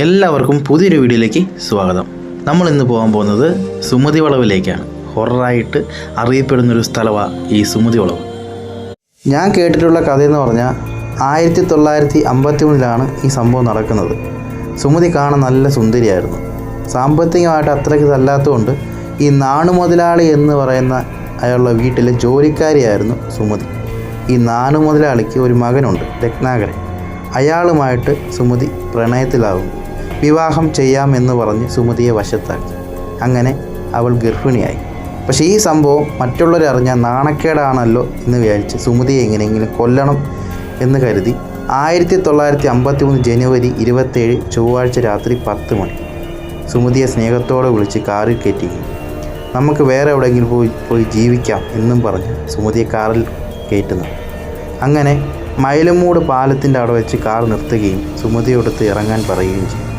എല്ലാവർക്കും പുതിയൊരു വീഡിയോയിലേക്ക് സ്വാഗതം. നമ്മൾ ഇന്ന് പോകാൻ പോകുന്നത് സുമതി വളവിലേക്കാണ്. ഹൊററായിട്ട് അറിയപ്പെടുന്നൊരു സ്ഥലമാണ് ഈ സുമതി വളവ്. ഞാൻ കേട്ടിട്ടുള്ള കഥയെന്ന് പറഞ്ഞാൽ ആയിരത്തി തൊള്ളായിരത്തി അമ്പത്തി മൂന്നിലാണ് ഈ സംഭവം നടക്കുന്നത്. സുമതി കാണാൻ നല്ല സുന്ദരിയായിരുന്നു. സാമ്പത്തികമായിട്ട് അത്രയ്ക്ക് തല്ലാത്തതുകൊണ്ട് ഈ നാണുമുതലാളി എന്ന് പറയുന്ന അയാളുടെ വീട്ടിലെ ജോലിക്കാരിയായിരുന്നു സുമതി. ഈ നാണു മുതലാളിക്ക് ഒരു മകനുണ്ട് രത്നാകരൻ. അയാളുമായിട്ട് സുമതി പ്രണയത്തിലാകുന്നു വിവാഹം ചെയ്യാമെന്ന് പറഞ്ഞ് സുമതിയെ വശത്താക്കി. അങ്ങനെ അവൾ ഗർഭിണിയായി. പക്ഷേ ഈ സംഭവം മറ്റുള്ളവരറിഞ്ഞാൽ നാണക്കേടാണല്ലോ എന്ന് വിചാരിച്ച് സുമതിയെ എങ്ങനെയെങ്കിലും കൊല്ലണം എന്ന് കരുതി ആയിരത്തി തൊള്ളായിരത്തി അമ്പത്തി മൂന്ന് ജനുവരി ഇരുപത്തേഴ് ചൊവ്വാഴ്ച രാത്രി പത്ത് മണി. സുമതിയെ സ്നേഹത്തോടെ വിളിച്ച് കാറിൽ കയറ്റി. നമുക്ക് വേറെ എവിടെയെങ്കിലും പോയി പോയി ജീവിക്കാം എന്നും പറഞ്ഞ് സുമതിയെ കാറിൽ കയറ്റുന്നു. അങ്ങനെ മൈലമൂട് പാലത്തിന്റെ അവിടെ വെച്ച് കാർ നിർത്തുകയും സുമതിയോടത്ത് ഇറങ്ങാൻ പറയുകയും ചെയ്തു.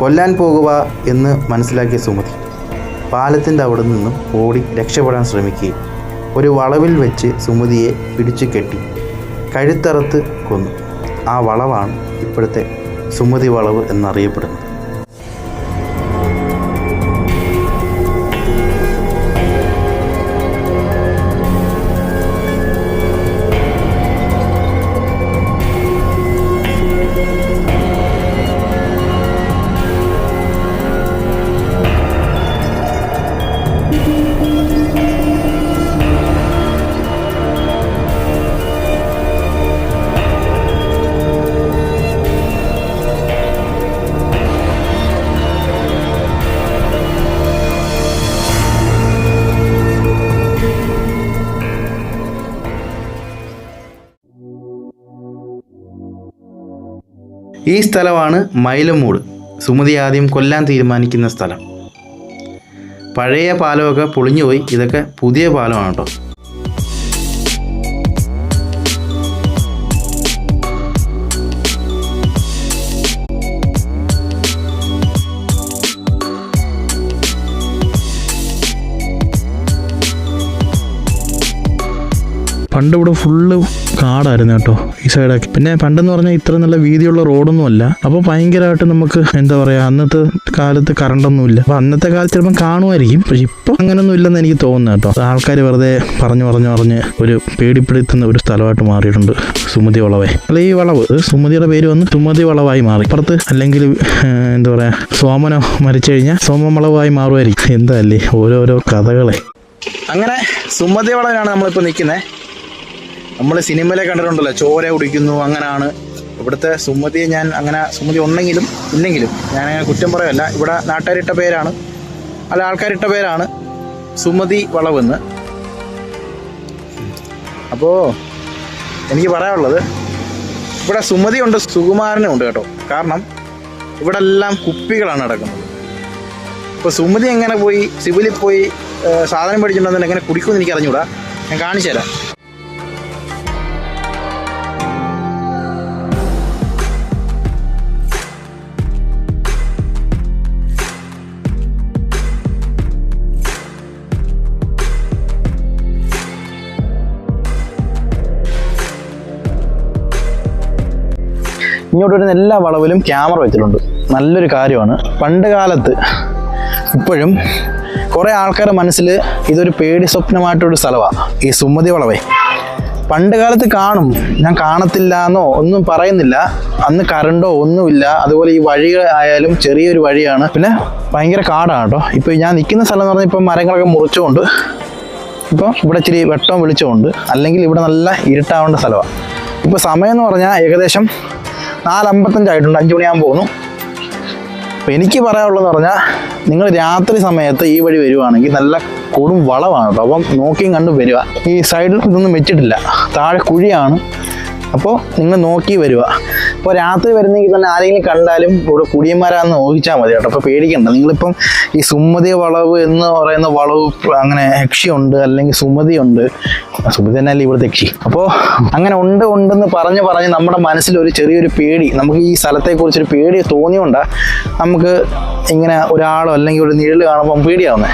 കൊല്ലാൻ പോകുക എന്ന് മനസ്സിലാക്കിയ സുമതി. പാലത്തിന്റെ അവിടെ നിന്നും ഓടി രക്ഷപ്പെടാൻ ശ്രമിക്കുകയും ഒരു വളവിൽ വെച്ച് സുമതിയെ പിടിച്ചു കെട്ടി. കഴുത്തറത്ത് കൊന്നു. ആ വളവാണ് ഇപ്പോഴത്തെ സുമതി വളവ് എന്നറിയപ്പെടുന്നത്. ഈ സ്ഥലമാണ് മൈലമൂട്. സുമതി ആദ്യം കൊല്ലാൻ തീരുമാനിക്കുന്ന സ്ഥലം. പഴയ പാലമൊക്കെ പൊളിഞ്ഞുപോയി. ഇതൊക്കെ പുതിയ പാലമാണ് കേട്ടോ പണ്ട് ഇവിടെ ഫുള്ള് കാടായിരുന്നു കേട്ടോ ഈ സൈഡാക്കി പിന്നെ പണ്ടെന്ന് പറഞ്ഞാൽ ഇത്ര നല്ല വീതിയുള്ള റോഡൊന്നും അല്ല. അപ്പോൾ ഭയങ്കരമായിട്ട് നമുക്ക് എന്താ പറയുക അന്നത്തെ കാലത്ത് കറണ്ടൊന്നുമില്ല അപ്പോൾ അന്നത്തെ കാലത്ത് ചിലപ്പം കാണുമായിരിക്കും. പക്ഷെ ഇപ്പൊ അങ്ങനെയൊന്നും ഇല്ലെന്ന് എനിക്ക് തോന്നുന്നു കേട്ടോ. ആൾക്കാർ വെറുതെ പറഞ്ഞു പറഞ്ഞു പറഞ്ഞ് ഒരു പേടിപ്പെടുത്തുന്ന ഒരു സ്ഥലമായിട്ട് മാറിയിട്ടുണ്ട് സുമതി വളവേ. അല്ല ഈ വളവ് സുമതിയുടെ പേര് വന്ന് സുമതി വളവായി മാറി. അപ്പുറത്ത് അല്ലെങ്കിൽ എന്താ പറയുക സോമനോ മരിച്ചു കഴിഞ്ഞാൽ സോമൻ വളവായി മാറുമായിരിക്കും. എന്താ അല്ലേ ഓരോരോ കഥകളെ. അങ്ങനെ സുമതി വളവിലാണ് നമ്മളിപ്പോൾ നിൽക്കുന്നത് നമ്മൾ സിനിമയിലെ കണ്ടിട്ടുണ്ടല്ലോ ചോര കുടിക്കുന്നു അങ്ങനെയാണ് ഇവിടുത്തെ സുമതിയെ ഞാൻ അങ്ങനെ സുമതി ഉണ്ടെങ്കിലും ഇല്ലെങ്കിലും ഞാൻ അങ്ങനെ കുറ്റം പറയല്ല. ഇവിടെ നാട്ടുകാരിട്ട പേരാണ്. അല്ല ആൾക്കാരിട്ട പേരാണ് സുമതി വളവെന്ന്. അപ്പോൾ എനിക്ക് പറയാനുള്ളത് ഇവിടെ സുമതി ഉണ്ട് സുകുമാരനും ഉണ്ട് കേട്ടോ. കാരണം ഇവിടെ എല്ലാം കുപ്പികളാണ് നടക്കുന്നത്. ഇപ്പോൾ സുമതി എങ്ങനെ പോയി സിവിലിൽ പോയി സാധനം മേടിച്ചിട്ടുണ്ടെന്ന് എങ്ങനെ കുടിക്കുമെന്ന് എനിക്ക് അറിഞ്ഞൂടാ ഞാൻ കാണിച്ചു തരാം ഇങ്ങോട്ട് വരുന്ന എല്ലാ വളവിലും ക്യാമറ വെച്ചിട്ടുണ്ട്. നല്ലൊരു കാര്യമാണ്. പണ്ട് കാലത്ത് ഇപ്പോഴും കുറേ ആൾക്കാരുടെ മനസ്സിൽ ഇതൊരു പേടി സ്വപ്നമായിട്ടൊരു സ്ഥലമാണ് ഈ സുമതി വളവേ. പണ്ട് കാലത്ത് കാണും. ഞാൻ കാണത്തില്ല എന്നോ ഒന്നും പറയുന്നില്ല. അന്ന് കറണ്ടോ ഒന്നുമില്ല. അതുപോലെ ഈ വഴി ആയാലും ചെറിയൊരു വഴിയാണ്. പിന്നെ ഭയങ്കര കാടാണ് കേട്ടോ. ഇപ്പോൾ ഞാൻ നിൽക്കുന്ന സ്ഥലം എന്ന് പറഞ്ഞാൽ ഇപ്പം മരങ്ങളൊക്കെ മുറിച്ചുകൊണ്ട് ഇപ്പോൾ ഇവിടെ ഇച്ചിരി വെട്ടം വിളിച്ചുകൊണ്ട് അല്ലെങ്കിൽ ഇവിടെ നല്ല ഇരുട്ടാവേണ്ട സ്ഥലമാണ് ഇപ്പോൾ സമയം എന്ന് പറഞ്ഞാൽ ഏകദേശം നാലമ്പത്തഞ്ചായിട്ടുണ്ട്. അഞ്ച് മണിയാകുമ്പോൾ പോകുന്നു. അപ്പം എനിക്ക് പറയാനുള്ളതെന്ന് പറഞ്ഞാൽ നിങ്ങൾ രാത്രി സമയത്ത് ഈ വഴി വരുവാണെങ്കിൽ നല്ല കൊടും വളമാണ് കേട്ടോ. അപ്പം നോക്കിയും കണ്ടും വരിക. ഈ സൈഡിൽ ഇതൊന്നും വെച്ചിട്ടില്ല. താഴെ കുഴിയാണ്. അപ്പോൾ നിങ്ങൾ നോക്കി വരിക. അപ്പോൾ രാത്രി വരുന്നെങ്കിൽ തന്നെ ആരെങ്കിലും കണ്ടാലും ഇവിടെ കുടിയന്മാരാന്ന് ഊഹിച്ചാൽ മതി കേട്ടോ. അപ്പോൾ പേടിക്കണ്ട. നിങ്ങളിപ്പം ഈ സുമതി വളവ് എന്ന് പറയുന്ന വളവ് അങ്ങനെ യക്ഷിയുണ്ട് അല്ലെങ്കിൽ സുമതി ഉണ്ട്. സുമതി തന്നെ അല്ലേ ഇവിടുത്തെ യക്ഷി. അപ്പോൾ അങ്ങനെ ഉണ്ട് ഉണ്ടെന്ന് പറഞ്ഞ് പറഞ്ഞ് നമ്മുടെ മനസ്സിൽ ഒരു ചെറിയൊരു പേടി. നമുക്ക് ഈ സ്ഥലത്തെക്കുറിച്ചൊരു പേടി തോന്നിയോണ്ടാണ് നമുക്ക് ഇങ്ങനെ ഒരാളോ അല്ലെങ്കിൽ ഒരു നിഴൽ കാണുമ്പോൾ പേടിയാവുന്നത്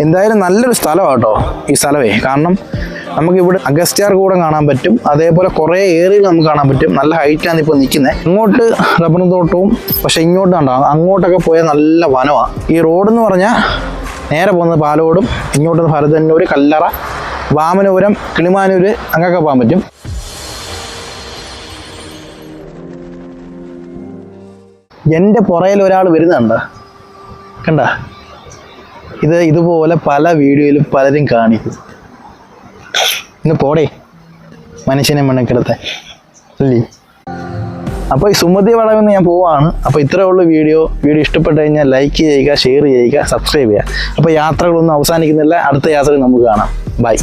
എന്തായാലും നല്ലൊരു സ്ഥലമാണ് കേട്ടോ ഈ സ്ഥലമേ. കാരണം നമുക്കിവിടെ അഗസ്റ്റാർ കൂടെ കാണാൻ പറ്റും. അതേപോലെ കുറേ ഏറികൾ നമുക്ക് കാണാൻ പറ്റും. നല്ല ഹൈറ്റാണ് ഇപ്പോൾ നിൽക്കുന്നത് ഇങ്ങോട്ട് റബ്ബർ തോട്ടവും പക്ഷെ ഇങ്ങോട്ട് കണ്ടോ? അങ്ങോട്ടൊക്കെ പോയാൽ നല്ല വനമാണ് ഈ റോഡ് എന്ന് പറഞ്ഞാൽ നേരെ പോകുന്നത് പാലോടും ഇങ്ങോട്ട് ഭരതന്നൂർ കല്ലറ വാമനപുരം കിളിമാനൂര് അങ്ങൊക്കെ പോകാൻ പറ്റും. എന്റെ പുറയിൽ ഒരാൾ വരുന്നുണ്ട്. കണ്ട? ഇത് ഇതുപോലെ പല വീഡിയോയിലും പലരും കാണിക്കും ഇന്ന് പോടേ. മനുഷ്യനെ മണ്ണക്കിടത്തെ. അല്ലേ അപ്പോൾ ഈ സുമതി വളവെന്ന് ഞാൻ പോവാണ്. അപ്പോൾ ഇത്രേ ഉള്ളൂ വീഡിയോ. വീഡിയോ ഇഷ്ടപ്പെട്ട് കഴിഞ്ഞാൽ ലൈക്ക് ചെയ്യുക ഷെയർ ചെയ്യുക സബ്സ്ക്രൈബ് ചെയ്യുക. അപ്പോൾ യാത്രകളൊന്നും അവസാനിക്കുന്നില്ല. അടുത്ത യാത്രയിൽ നമുക്ക് കാണാം. ബൈ